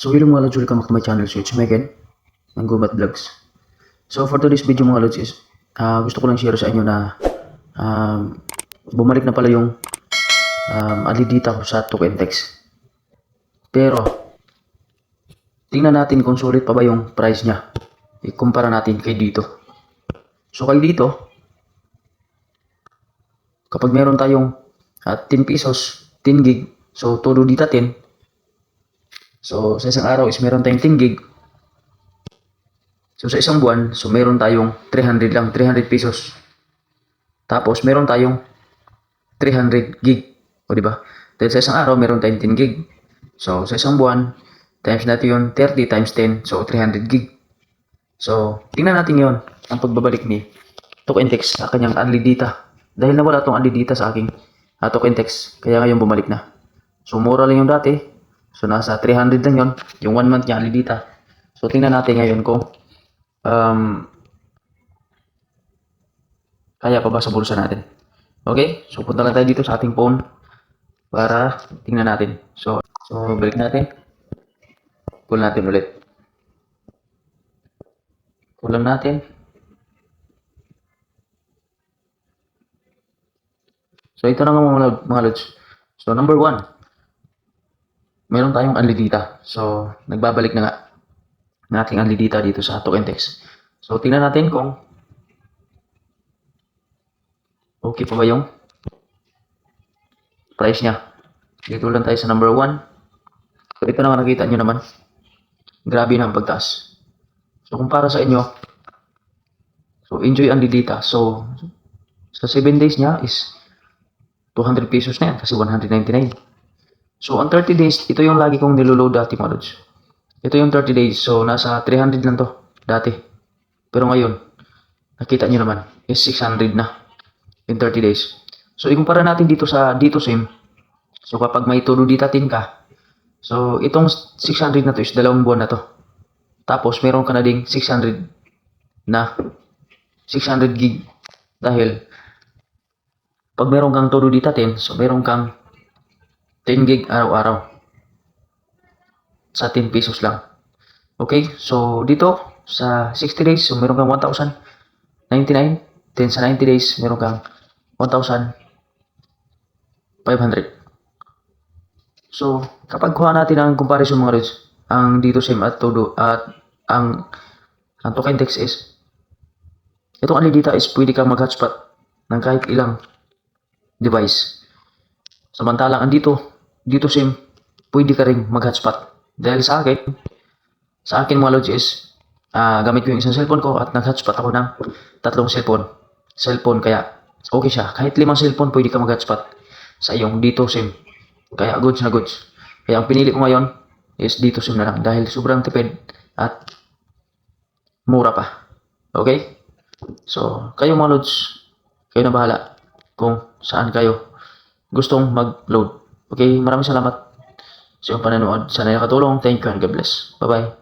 So, hello mga lods, welcome back to my channel. So, it's Megan, ng Gumat Vlogs. So, for today's video mga lods is, ah, gusto ko lang share sa inyo na um, bumalik na pala yung um, alidita ko sa token text. Pero, tingnan natin kung sulit pa ba yung price niya. Ikumpara natin kay dito. So, kay dito, kapag meron tayong at 10 pesos, 10 gig, so todo dita 10, So, sa isang araw is meron tayong 10 gig. So, sa isang buwan, so meron tayong 300 lang, 300 pesos. Tapos, meron tayong 300 gig. O, di ba? Dahil sa isang araw, meron tayong 10 gig. So, sa isang buwan, times natin yun, 30 times 10, so 300 gig. So, tingnan natin yon ang pagbabalik ni Token Text sa kanyang unli data. Dahil nawala tong unli data sa aking uh, Token Text, kaya ngayon bumalik na. So, mura lang yung dati. So, nasa 300 lang yon Yung one month niya, alidita. So, tingnan natin ngayon kung um, kaya pa ba sa bulsa natin. Okay? So, punta lang tayo dito sa ating phone para tingnan natin. So, so balik natin. Pull natin ulit. Pull lang natin. So, ito na mga, mga lods. So, number one, meron tayong unlidita. So, nagbabalik na nga ng ating unlidita dito sa token text. So, tingnan natin kung okay pa ba yung price niya. Dito lang tayo sa number 1. So, ito naman nakita nyo naman. Grabe na ang pagtaas. So, kung para sa inyo, so, enjoy unlidita. So, sa 7 days niya is 200 pesos na yan kasi 199. So, on 30 days, ito yung lagi kong niloload dati mga lods. Ito yung 30 days. So, nasa 300 lang to dati. Pero ngayon, nakita nyo naman, is 600 na in 30 days. So, ikumpara natin dito sa dito sim. So, kapag may tulo ditatin ka, so, itong 600 na to is dalawang buwan na to. Tapos, meron ka na ding 600 na 600 gig. Dahil, pag meron kang tulo ditatin, so, meron kang 10 gig araw-araw. Sa 10 pesos lang. Okay? So, dito, sa 60 days, so meron kang 1,099. Then, sa 90 days, meron kang 1,500. So, kapag kuha natin ang comparison mga rods, ang dito sim at todo at ang ang token text is itong alidita is pwede kang mag-hotspot ng kahit ilang device. Samantalang andito, dito sim, pwede ka rin mag-hotspot. Dahil sa akin, sa akin mga lods is, ah, gamit ko yung isang cellphone ko at nag-hotspot ako ng tatlong cellphone. Cellphone, kaya okay siya. Kahit limang cellphone, pwede ka mag-hotspot sa iyong dito sim. Kaya goods na goods. Kaya ang pinili ko ngayon is dito sim na lang dahil sobrang tipid at mura pa. Okay? So, kayo mga lods, kayo na bahala kung saan kayo gustong mag-load. Okay, maraming salamat sa iyong panonood. Sana nakatulong. Thank you and God bless. Bye-bye.